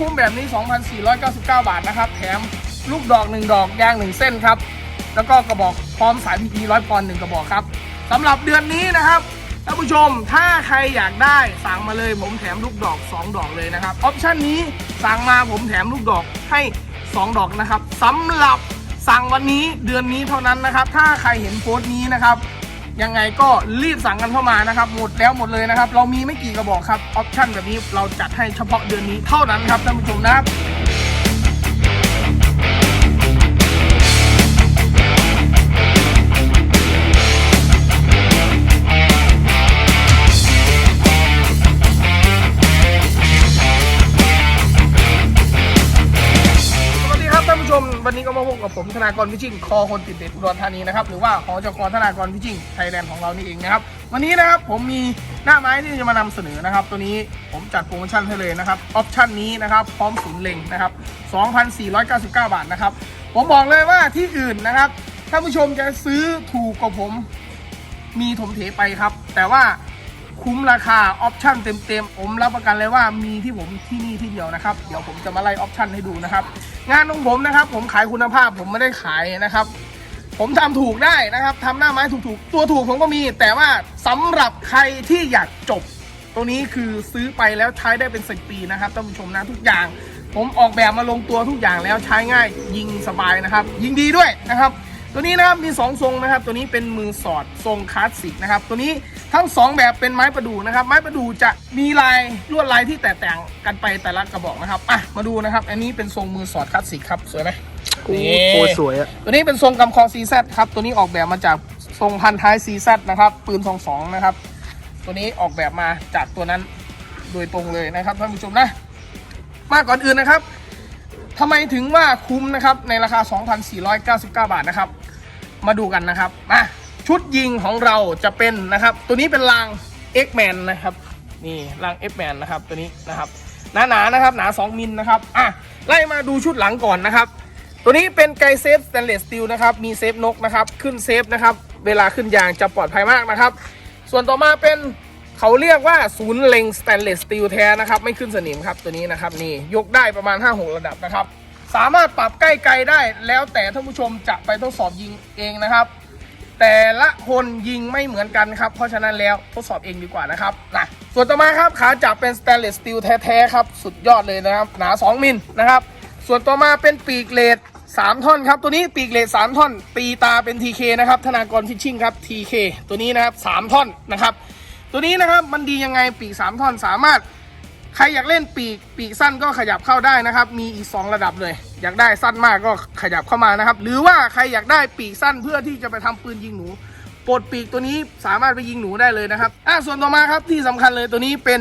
คุ้มแบบนี้ 2,499 บาทนะครับ แถมลูกดอก 1 ดอกยาง 1 เส้นครับ แล้วก็กระบอกพร้อมสายพีพีร้อยปอนด์หนึ่งกระบอกครับสำหรับเดือนนี้นะครับท่านผู้ชมถ้าใครอยากได้สั่งมาเลยผมแถมลูกดอก 2 ดอกเลยนะครับออปชั่นนี้สั่งมาผมแถมลูกดอกให้ 2 ดอกนะครับสำหรับสั่งวันนี้เดือนนี้เท่านั้นนะครับ ถ้าใครเห็นโพสต์นี้นะครับ ยังไงก็รีบสั่งกันเข้ามานะครับ หมดแล้วหมดเลยนะครับ เรามีไม่กี่กระบอกครับ ออปชั่นแบบนี้เราจัดให้เฉพาะเดือนนี้เท่านั้นครับท่านผู้ชมนะครับ กับผมธนากรพิชิงคอคนติดเด็ดอุดรธานีนะครับหรือว่าหอจกธนากรพิชิงไทยแลนด์ของเรานี่เองนะครับวันนี้นะครับผมมีหน้าไม้ที่จะมานำเสนอนะครับ ตัวนี้ผมจัดโปรโมชั่นให้เลยนะครับออปชั่นนี้นะครับพร้อมศูนย์เล็งนะครับ2,499 บาทนะครับผมบอกเลยว่าที่อื่นนะครับท่านผู้ชมจะซื้อถูกกว่าผมมีถมเถไปครับ แต่ว่า คุ้มราคาออปชั่นเต็มๆผมรับประกันเลยว่ามีที่ผมที่นี่ที่เดียวนะครับ เดี๋ยวผมจะมาไล่ออปชั่นให้ดูนะครับ งานของผมนะครับ ผมขายคุณภาพผมไม่ได้ขายนะครับ ผมทำถูกได้นะครับทำหน้าไม้ถูกๆ ตัวถูกผมก็มี แต่ว่าสำหรับใครที่อยากจบ ตัวนี้คือซื้อไปแล้วใช้ได้เป็นสิปีนะครับท่านผู้ชมนะทุกอย่าง ผมออกแบบมาลงตัวทุกอย่างแล้วใช้ง่าย ยิงสบายนะครับ ยิงดีด้วยนะครับ ตัวนี้นะครับมี 2 ทรงนะครับ ตัวนี้เป็นมือสอดทรงคลาสสิกนะครับ ตัวนี้ทั้ง 2 แบบเป็นไม้ประดู่นะครับ ไม้ประดู่จะมีลายลวดลายที่แตกต่างกันไปแต่ละกระบอกนะครับอะมาดูนะครับ อันนี้เป็นทรงมือสอดคลาสสิกครับสวยไหมโอ้โหสวยอะตัวนี้เป็นทรงกำคอซีซครับตัวนี้ออกแบบมาจากทรงพันท้ายซีซนะครับปืนสองสองนะครับ ตัวนี้ออกแบบมาจากตัวนั้นโดยตรงเลยนะครับท่านผู้ชมนะ มาก่อนอื่นนะครับ ทำไมถึงว่าคุ้มนะครับในราคา 2,499 บาทนะครับ มาดูกันนะครับมาชุดยิงของเราจะเป็นนะครับ ตัวนี้เป็นราง X-Man นะครับนี่ราง X-Man นะครับตัวนี้นะครับหนาหนานะครับหนา 2 มิลนะครับอะไล่มาดูชุดหลังก่อนนะครับ ตัวนี้เป็นไกเซฟสแตนเลสสตีลนะครับมีเซฟนกนะครับขึ้นเซฟนะครับเวลาขึ้นยางจะปลอดภัยมากนะครับ ส่วนต่อมาเป็น เขาเรียกว่าศูนย์เล็งสแตนเลสสตีลแท้นะครับไม่ขึ้นสนิมครับตัวนี้นะครับนี่ยกได้ประมาณ 5-6 ระดับนะครับ สามารถปรับใกล้ไกลได้แล้วแต่ท่านผู้ชมจะไปทดสอบยิงเองนะครับ แต่ละคนยิงไม่เหมือนกันครับ เพราะฉะนั้นแล้วทดสอบเองดีกว่านะครับนะส่วนต่อมาครับขาจับเป็นสแตนเลสสตีลแท้ๆครับสุดยอดเลยนะครับหนา 2 มิลนะครับส่วนต่อมาเป็นปีกเลด3 ท่อนครับ ตัวนี้ปีกเลด3ท่อน ตีตาเป็น TK นะครับธนากรฟิชชิ่งครับ TK ตัวนี้นะครับ 3 ท่อนนะครับ ตัวนี้นะครับมันดียังไงปีก 3 ท่อนสามารถ ใครอยากเล่นปีกปีกสั้นก็ขยับเข้าได้นะครับ มีอีก 2 ระดับเลย อยากได้สั้นมากก็ขยับเข้ามานะครับ หรือว่าใครอยากได้ปีกสั้นเพื่อที่จะไปทำปืนยิงหนูปลดปีกตัวนี้สามารถไปยิงหนูได้เลยนะครับอะส่วนต่อมาครับที่สำคัญเลยตัวนี้เป็น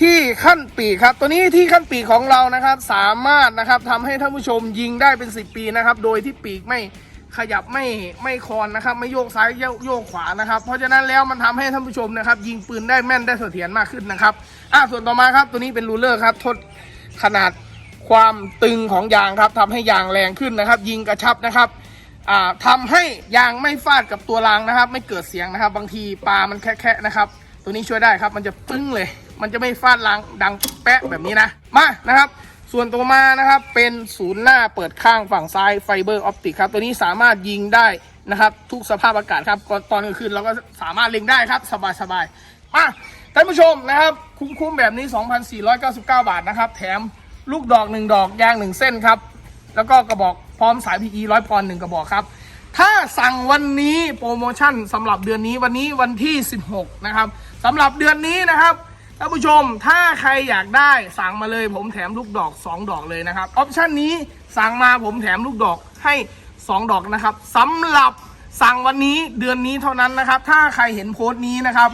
ที่ขั้นปีกครับ ตัวนี้ที่ขั้นปีกของเรานะครับ สามารถนะครับทำให้ท่านผู้ชมยิงได้เป็น 10 ปีนะครับ โดยที่ปีกไม่ ขยับไม่ไม่คลอนนะครับ ไม่โยกซ้ายโยกโยกขวานะครับ เพราะฉะนั้นแล้วมันทำให้ท่านผู้ชมนะครับ ยิงปืนได้แม่นได้เสถียรมากขึ้นนะครับอะส่วนต่อมาครับตัวนี้เป็นรูเลอร์ครับทดขนาดความตึงของยางครับทำให้ยางแรงขึ้นนะครับ ยิงกระชับนะครับอ่าทำให้ยางไม่ฟาดกับตัวรางนะครับ ไม่เกิดเสียงนะครับ บางทีปลามันแคะๆนะครับ ตัวนี้ช่วยได้ครับ มันจะปึ้งเลย มันจะไม่ฟาดรางดังแปะแบบนี้นะมานะครับ ส่วนตัวมานะครับเป็นศูนย์หน้าเปิดข้างฝั่งซ้ายไฟเบอร์ออปติกครับ ตัวนี้สามารถยิงได้นะครับ ทุกสภาพอากาศครับตอนกลางคืนเราก็สามารถเล็งได้ครับ สบายๆมาท่านผู้ชมนะครับ คุ้มๆแบบนี้ 2,499 บาทนะครับ แถมลูกดอก 1 ดอกยาง 1 เส้นครับ แล้วก็กระบอกพร้อมสาย PE ร้อยปอนหนึ่งกระบอกครับ ถ้าสั่งวันนี้โปรโมชั่นสำหรับเดือนนี้วันนี้วันที่ 16 นะครับสำหรับเดือนนี้นะครับ ท่านผู้ชมถ้าใครอยากได้สั่งมาเลย ผมแถมลูกดอก 2 ดอกเลยนะครับออปชั่นนี้สั่งมาผมแถมลูกดอกให้ 2 ดอกนะครับสำหรับสั่งวันนี้เดือนนี้เท่านั้นนะครับ ถ้าใครเห็นโพสต์นี้นะครับ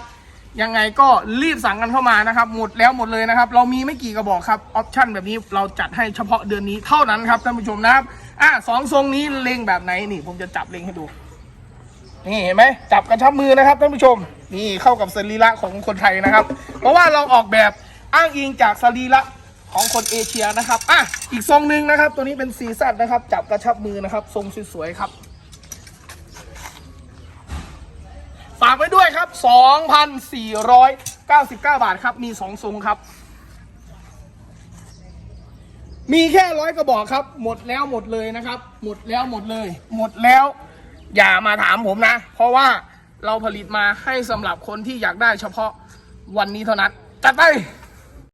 ยังไงก็รีบสั่งกันเข้ามานะครับ หมดแล้วหมดเลยนะครับ เรามีไม่กี่กระบอกครับออปชั่นแบบนี้เราจัดให้เฉพาะเดือนนี้เท่านั้นครับท่านผู้ชมนะครับอะสองทรงนี้เล็งแบบไหนนี่ ผมจะจับเล็งให้ดู นี่เห็นไหมจับกระชับมือนะครับท่านผู้ชม นี่เข้ากับสรีระของคนไทยนะครับ เพราะว่าเราออกแบบอ้างอิงจากสรีระของคนเอเชียนะครับอะอีกทรงหนึ่งนะครับ ตัวนี้เป็นซีซันนะครับ จับกระชับมือนะครับ ทรงสวยๆครับฝากไว้ด้วยครับ 2,499 บาทครับ มี 2 ทรงครับ มีแค่ร้อยกระบอกครับ หมดแล้วหมดเลยนะครับ หมดแล้วหมดเลย หมดแล้ว อย่ามาถามผมนะ เพราะว่า เราผลิตมาให้สำหรับคนที่อยากได้เฉพาะวันนี้เท่านั้นจัดไป